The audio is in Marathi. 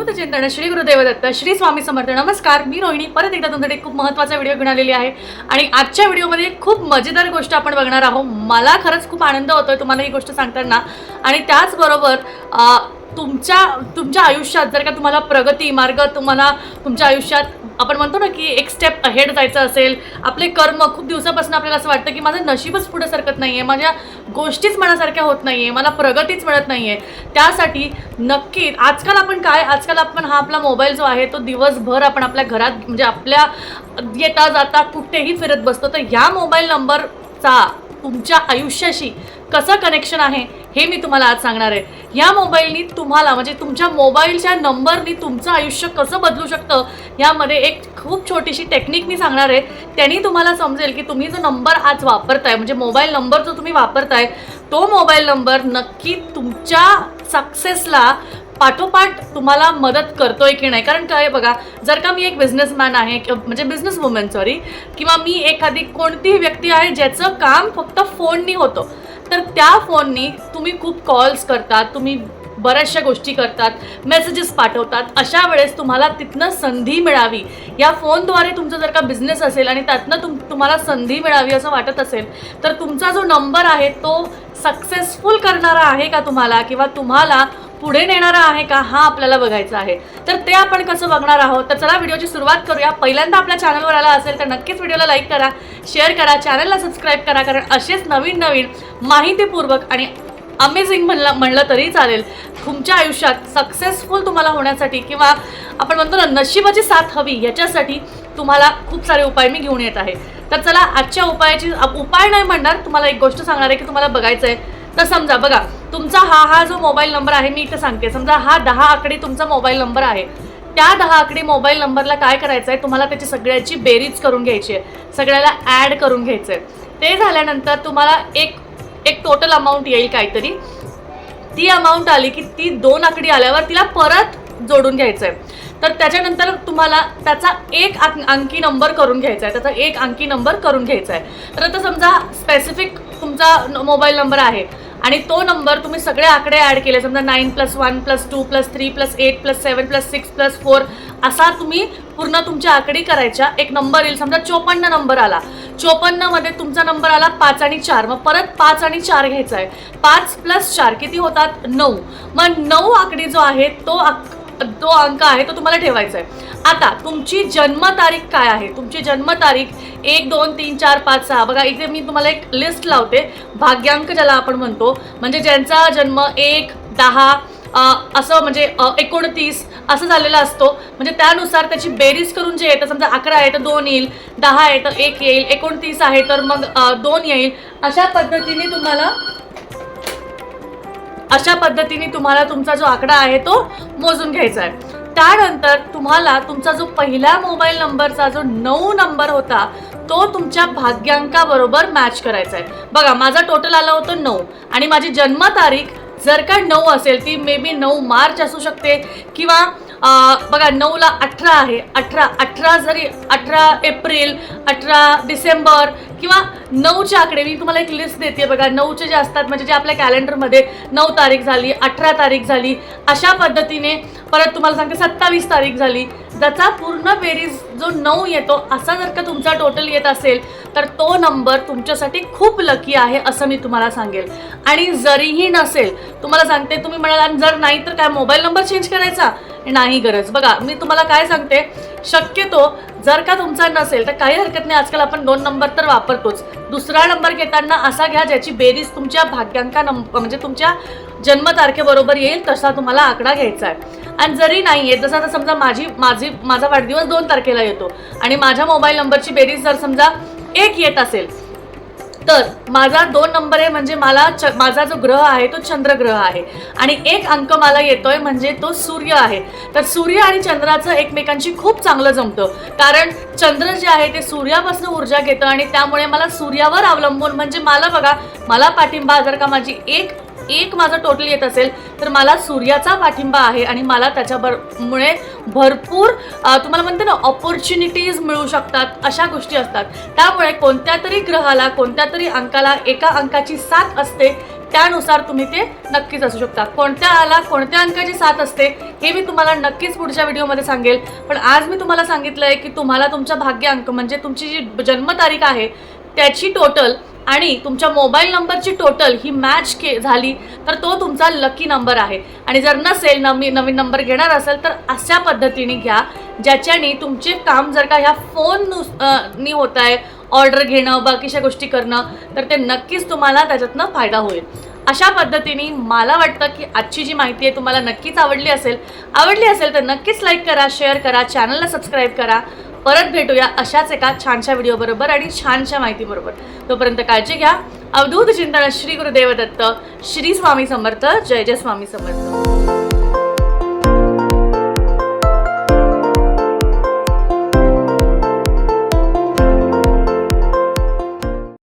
अवधूत चिंतन श्री गुरुदेव दत्त श्री स्वामी समर्थ. नमस्कार मी रोहिणी. परत एकदा तुमच्यासाठी खूप महत्त्वाचा व्हिडिओ घेऊन आलेली आहे. आणि आजच्या व्हिडिओमध्ये खूप मजेदार गोष्ट आपण बघणार आहोत. मला खरंच खूप आनंद होतोय तुम्हाला ही गोष्ट सांगताना. आणि त्याचबरोबर तुमच्या तुमच्या आयुष्यात जर का तुम्हाला प्रगती मार्ग तुम्हाला तुमच्या आयुष्यात आपण म्हणतो ना की एक स्टेप अहेड जायचं असेल आपले कर्म खूप दिवसापासून आपल्याला असं वाटतं की माझं नशीबच पुढे सरकत नाही आहे माझ्या गोष्टीच मनासारख्या होत नाही आहे मला प्रगतीच मिळत नाही आहे त्यासाठी नक्की आजकाल आपण काय आजकाल आपण हा आपला मोबाईल जो आहे तो दिवसभर आपण आपल्या घरात म्हणजे आपल्या येता जाता कुठेही फिरत बसतो तर ह्या मोबाईल नंबरचा तुमच्या आयुष्याशी कसं कनेक्शन आहे हे मी तुम्हाला आज सांगणार आहे. ह्या मोबाईलनी तुम्हाला म्हणजे तुमच्या मोबाईलच्या नंबरनी तुमचं आयुष्य कसं बदलू शकतं यामध्ये एक खूप छोटीशी टेक्निक मी सांगणार आहे. त्यांनी तुम्हाला समजेल की तुम्ही जो नंबर आज वापरताय म्हणजे मोबाईल नंबर जो तुम्ही वापरताय तो मोबाईल नंबर नक्की तुमच्या सक्सेसला पाठोपाठ तुम्हाला मदत करतोय की नाही? कारण काय बघा जर का मी एक बिझनेसमॅन आहे म्हणजे बिझनेस वुमेन सॉरी किंवा मी एखादी कोणतीही व्यक्ती आहे ज्याचं काम फक्त फोननी होतं तर त्या फोननी तुम्ही खूप कॉल्स करतात तुम्ही बऱ्याचशा गोष्टी करतात मेसेजेस पाठवतात अशा वेळेस तुम्हाला तिथनं संधी मिळावी. या फोनद्वारे तुमचा जर का बिझनेस असेल आणि त्यातनं तुम तुम्हाला संधी मिळावी असं वाटत असेल तर तुमचा जो नंबर आहे तो सक्सेसफुल करणारा आहे का तुम्हाला? किंवा तुम्हाला पुढे नेणारा आहे का हा आपल्याला बघायचा आहे. तर ते आपण कसं बघणार आहोत? तर चला व्हिडिओची सुरुवात करूया. पहिल्यांदा आपल्या चॅनलवर आला असेल तर नक्कीच व्हिडिओला लाईक करा शेअर करा चॅनलला सबस्क्राईब करा कारण असेच नवीन नवीन माहितीपूर्वक आणि अमेझिंग म्हणलं म्हणलं तरी चालेल. तुमच्या आयुष्यात सक्सेसफुल तुम्हाला होण्यासाठी किंवा आपण म्हणतो ना नशिबाची साथ हवी याच्यासाठी तुम्हाला खूप सारे उपाय मी घेऊन येत आहे. तर चला आजच्या उपायाची उपाय नाही म्हणणार तुम्हाला एक गोष्ट सांगणार आहे की तुम्हाला बघायचं आहे तर समजा बघा तुमचा हा हा जो मोबाईल नंबर आहे मी इथं सांगते. समजा हा दहा आकडी तुमचा मोबाईल नंबर आहे. त्या दहा आकडी मोबाईल नंबरला काय करायचं आहे तुम्हाला त्याची सगळ्याची बेरीज करून घ्यायची आहे. सगळ्याला ॲड करून घ्यायचं आहे ते झाल्यानंतर तुम्हाला एक एक टोटल अमाऊंट येईल काहीतरी. ती अमाऊंट आली की ती दोन आकडी आल्यावर तिला परत जोडून घ्यायचं आहे तर त्याच्यानंतर तुम्हाला त्याचा एक अंकी नंबर करून घ्यायचा आहे त्याचा एक अंकी नंबर करून घ्यायचा आहे तर आता समजा स्पेसिफिक तुमचा मोबाईल नंबर आहे. आणि तो नंबर तुम्ही सगळे आकडे ॲड केले समजा nine plus one plus two plus three plus eight plus seven plus six plus four असा तुम्ही पूर्ण तुमच्या आकडी करायच्या एक नंबर येईल. समजा चोपन्न नंबर आला. चोपन्नमध्ये तुमचा नंबर आला पाच आणि चार. मग परत पाच आणि चार घ्यायचा आहे. पाच प्लस चार किती होतात? नऊ. मग नऊ आकडी जो आहे तो आक- तो अंक आहे तो तुम्हाला ठेवायचा आहे. आता तुमची जन्मतारीख काय आहे? तुमची जन्मतारीख एक दोन तीन चार पाच सहा. बघा इथे मी तुम्हाला एक लिस्ट लावते. भाग्यांक ज्याला आपण म्हणतो म्हणजे ज्यांचा जन्म एक दहा असं म्हणजे एकोणतीस असं झालेला असतो. म्हणजे त्यानुसार त्याची बेरीज करून जे येतं समजा अकरा आहे तर दोन येईल दहा आहे तर एक येईल एकोणतीस आहे तर मग दोन येईल. अशा पद्धतीने तुम्हाला अशा पद्धतीने तुम्हाला तुमचा जो आकडा आहे तो मोजून घ्यायचा आहे. त्यानंतर तुम्हाला तुमचा जो पहिला मोबाईल नंबरचा जो नऊ नंबर होता तो तुमच्या भाग्यांकाबरोबर मॅच करायचा आहे. बघा माझा टोटल आला होतं नऊ आणि माझी जन्मतारीख जर का नऊ असेल ती मे बी नऊ मार्च असू शकते किंवा बघा नऊला अठरा आहे. अठरा अठरा जरी अठरा एप्रिल अठरा डिसेंबर किंवा नऊचे आकडे मी तुम्हाला एक लिस्ट देते बघा. नऊचे जे असतात म्हणजे जे आपल्या कॅलेंडरमध्ये नऊ तारीख झाली अठरा तारीख झाली अशा पद्धतीने परत तुम्हाला सांगते सत्तावीस तारीख झाली. त्याचा पूर्ण बेरीज जो नऊ येतो असा जर का तुमचा टोटल येत असेल तर तो नंबर तुमच्यासाठी खूप लकी आहे असं मी तुम्हाला सांगेल. आणि जरीही नसेल तुम्हाला सांगते तुम्ही म्हणाल "आणि जर नाही तर काय मोबाईल नंबर चेंज करायचा? नाही गरज. बघा मी तुम्हाला काय सांगते शक्यतो जर का तुमचा नसेल तर काही हरकत नाही. आजकाल आपण दोन नंबर तर वापरतोच. दुसरा नंबर घेताना असा घ्या ज्याची बेरीज तुमच्या भाग्यांका नंबर म्हणजे तुमच्या जन्मतारखेबरोबर येईल तसा तुम्हाला आकडा घ्यायचा आहे. आणि जरी नाही आहे जसं आता समजा माझी माझी माझा वाढदिवस दोन तारखेला येतो. आणि माझ्या मोबाईल नंबरची बेरीज जर समजा एक येत असेल. तर माझा दोन नंबर आहे म्हणजे मला च माझा जो ग्रह आहे तो चंद्रग्रह आहे. आणि एक अंक मला येतोय म्हणजे तो सूर्य आहे. तर सूर्य आणि चंद्राचं एकमेकांशी खूप चांगलं जमतं. कारण चंद्र जे आहे ते सूर्यापासून ऊर्जा घेतं आणि त्यामुळे मला सूर्यावर अवलंबून म्हणजे मला बघा मला पाठिंबा जर का माझी एक एक माझं टोटल येत असेल तर मला सूर्याचा पाठिंबा आहे आणि मला त्याच्याबर मुळे भरपूर तुम्हाला म्हणते ना ऑपॉर्च्युनिटीज मिळू शकतात अशा गोष्टी असतात. त्यामुळे कोणत्या तरी ग्रहाला कोणत्या तरी अंकाला एका अंकाची साथ असते त्यानुसार तुम्ही ते नक्कीच असू शकता. कोणत्या आला कोणत्या अंकाची साथ असते हे मी तुम्हाला नक्कीच पुढच्या व्हिडिओमध्ये सांगेल. पण आज मी तुम्हाला सांगितलं आहे की तुम्हाला तुमचा भाग्य अंक म्हणजे तुमची जी जन्मतारीख आहे त्याची टोटल आणि तुमच्या मोबाईल नंबरची टोटल ही मॅच के झाली तर तो तुमचा लकी नंबर आहे. आणि जर नसेल नवी नवीन नंबर घेणार असेल तर अशा पद्धतीने घ्या ज्याच्याने तुमचे काम जर का ह्या फोन नी होत आहे ऑर्डर घेणं बाकीच्या गोष्टी करणं तर ते नक्कीच तुम्हाला त्याच्यातनं फायदा होईल. अशा पद्धतीने मला वाटतं की आजची जी माहिती आहे तुम्हाला नक्कीच आवडली असेल. आवडली असेल तर नक्कीच लाईक करा शेअर करा चॅनलला सबस्क्राईब करा. परत भेटूया अशाच एका छानशा व्हिडिओबरोबर आणि छानशा माहितीबरोबर तोपर्यंत काळजी घ्या. अवधूत चिंतन श्री गुरुदेव दत्त श्री स्वामी समर्थ जय जय स्वामी समर्थ.